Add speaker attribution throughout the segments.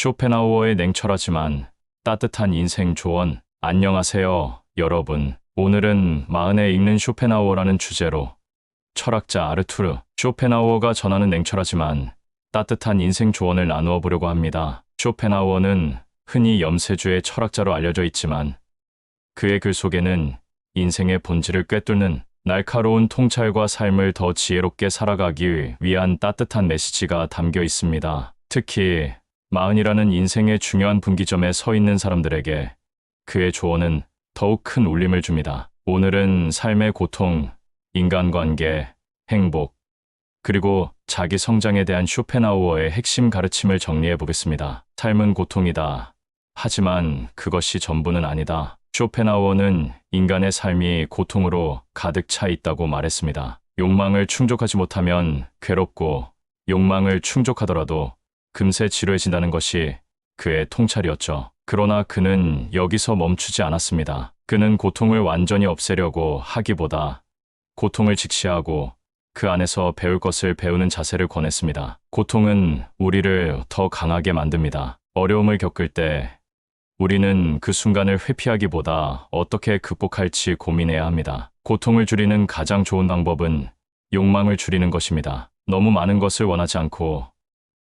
Speaker 1: 쇼펜하우어의 냉철하지만 따뜻한 인생 조언. 안녕하세요, 여러분. 오늘은 마흔에 읽는 쇼펜하우어라는 주제로 철학자 아르투르 쇼펜하우어가 전하는 냉철하지만 따뜻한 인생 조언을 나누어 보려고 합니다. 쇼펜하우어는 흔히 염세주의 철학자로 알려져 있지만 그의 글 속에는 인생의 본질을 꿰뚫는 날카로운 통찰과 삶을 더 지혜롭게 살아가기 위한 따뜻한 메시지가 담겨 있습니다. 특히 마흔이라는 인생의 중요한 분기점에 서 있는 사람들에게 그의 조언은 더욱 큰 울림을 줍니다. 오늘은 삶의 고통, 인간관계, 행복, 그리고 자기 성장에 대한 쇼펜하우어의 핵심 가르침을 정리해 보겠습니다. 삶은 고통이다. 하지만 그것이 전부는 아니다. 쇼펜하우어는 인간의 삶이 고통으로 가득 차 있다고 말했습니다. 욕망을 충족하지 못하면 괴롭고 욕망을 충족하더라도 금세 지루해진다는 것이 그의 통찰이었죠. 그러나 그는 여기서 멈추지 않았습니다. 그는 고통을 완전히 없애려고 하기보다 고통을 직시하고 그 안에서 배울 것을 배우는 자세를 권했습니다. 고통은 우리를 더 강하게 만듭니다. 어려움을 겪을 때 우리는 그 순간을 회피하기보다 어떻게 극복할지 고민해야 합니다. 고통을 줄이는 가장 좋은 방법은 욕망을 줄이는 것입니다. 너무 많은 것을 원하지 않고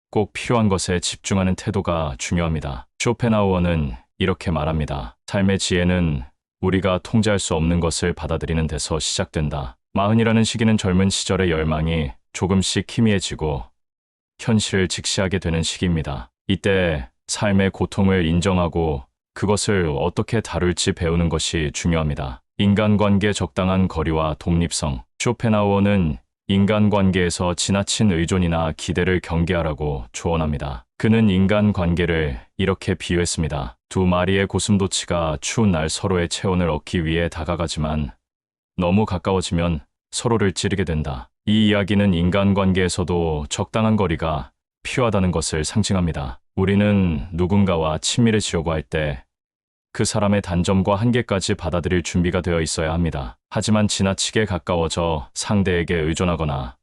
Speaker 1: 꼭 필요한 것에 집중하는 태도가 중요합니다. 쇼펜하우어는 이렇게 말합니다. 삶의 지혜는 우리가 통제할 수 없는 것을 받아들이는 데서 시작된다. 마흔이라는 시기는 젊은 시절의 열망이 조금씩 희미해지고 현실을 직시하게 되는 시기입니다. 이때 삶의 고통을 인정하고 그것을 어떻게 다룰지 배우는 것이 중요합니다. 인간관계 적당한 거리와 독립성. 쇼펜하우어는 인간관계에서 지나친 의존이나 기대를 경계하라고 조언합니다. 그는 인간관계를 이렇게 비유했습니다. 두 마리의 고슴도치가 추운 날 서로의 체온을 얻기 위해 다가가지만 너무 가까워지면 서로를 찌르게 된다. 이 이야기는 인간관계에서도 적당한 거리가 필요하다는 것을 상징합니다. 우리는 누군가와 친밀해지려고 할 때 그 사람의 단점과 한계까지 받아들일 준비가 되어 있어야 합니다. 하지만 지나치게 가까워져 상대에게 의존하거나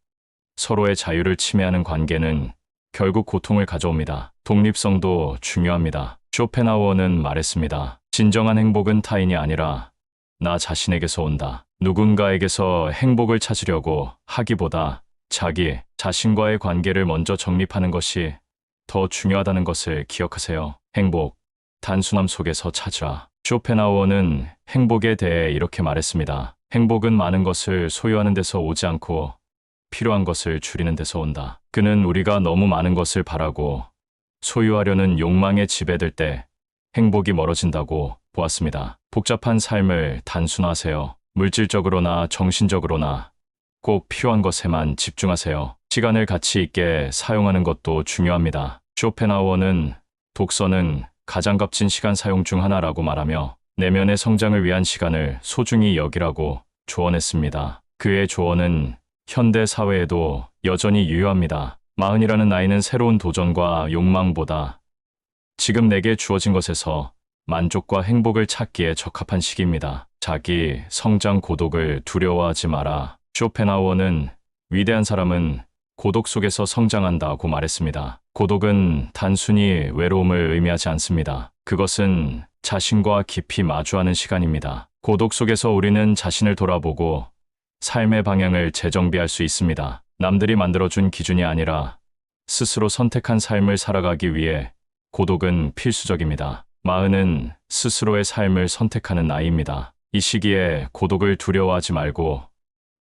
Speaker 1: 서로의 자유를 침해하는 관계는 결국 고통을 가져옵니다. 독립성도 중요합니다. 쇼펜하우어는 말했습니다. 진정한 행복은 타인이 아니라 나 자신에게서 온다. 누군가에게서 행복을 찾으려고 하기보다 자기 자신과의 관계를 먼저 정립하는 것이 더 중요하다는 것을 기억하세요. 행복, 단순함 속에서 찾아. 쇼펜하우어는 행복에 대해 이렇게 말했습니다. 행복은 많은 것을 소유하는 데서 오지 않고 필요한 것을 줄이는 데서 온다. 그는 우리가 너무 많은 것을 바라고 소유하려는 욕망에 지배될 때 행복이 멀어진다고 보았습니다. 복잡한 삶을 단순화하세요. 물질적으로나 정신적으로나 꼭 필요한 것에만 집중하세요. 시간을 가치 있게 사용하는 것도 중요합니다. 쇼펜하우어는 독서는 가장 값진 시간 사용 중 하나라고 말하며 내면의 성장을 위한 시간을 소중히 여기라고 조언했습니다. 그의 조언은 현대 사회에도 여전히 유효합니다. 마흔이라는 나이는 새로운 도전과 욕망보다 지금 내게 주어진 것에서 만족과 행복을 찾기에 적합한 시기입니다. 자기 성장 고독을 두려워하지 마라. 쇼펜하우어는 위대한 사람은 고독 속에서 성장한다고 말했습니다. 고독은 단순히 외로움을 의미하지 않습니다. 그것은 자신과 깊이 마주하는 시간입니다. 고독 속에서 우리는 자신을 돌아보고 삶의 방향을 재정비할 수 있습니다. 남들이 만들어준 기준이 아니라 스스로 선택한 삶을 살아가기 위해 고독은 필수적입니다. 마흔은 스스로의 삶을 선택하는 나이입니다. 이 시기에 고독을 두려워하지 말고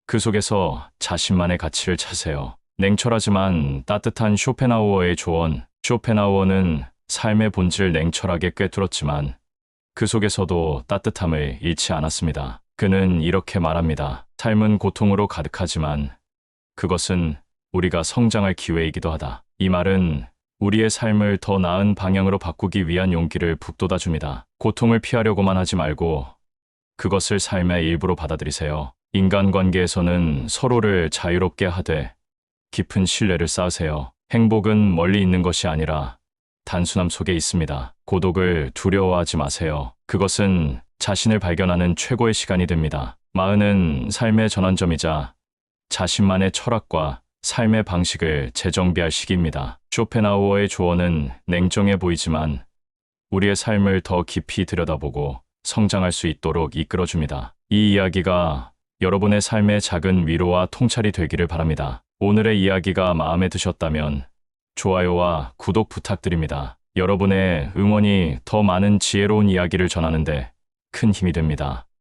Speaker 1: 그 속에서 자신만의 가치를 찾으세요. 냉철하지만 따뜻한 쇼펜하우어의 조언. 쇼펜하우어는 삶의 본질을 냉철하게 꿰뚫었지만 그 속에서도 따뜻함을 잃지 않았습니다. 그는 이렇게 말합니다. 삶은 고통으로 가득하지만 그것은 우리가 성장할 기회이기도 하다. 이 말은 우리의 삶을 더 나은 방향으로 바꾸기 위한 용기를 북돋아 줍니다. 고통을 피하려고만 하지 말고 그것을 삶의 일부로 받아들이세요. 인간관계에서는 서로를 자유롭게 하되 깊은 신뢰를 쌓으세요. 행복은 멀리 있는 것이 아니라 단순함 속에 있습니다. 고독을 두려워하지 마세요. 그것은 자신을 발견하는 최고의 시간이 됩니다. 마흔은 삶의 전환점이자 자신만의 철학과 삶의 방식을 재정비할 시기입니다. 쇼펜하우어의 조언은 냉정해 보이지만 우리의 삶을 더 깊이 들여다보고 성장할 수 있도록 이끌어줍니다. 이 이야기가 여러분의 삶의 작은 위로와 통찰이 되기를 바랍니다. 오늘의 이야기가 마음에 드셨다면 좋아요와 구독 부탁드립니다. 여러분의 응원이 더 많은 지혜로운 이야기를 전하는데 큰 힘이 됩니다.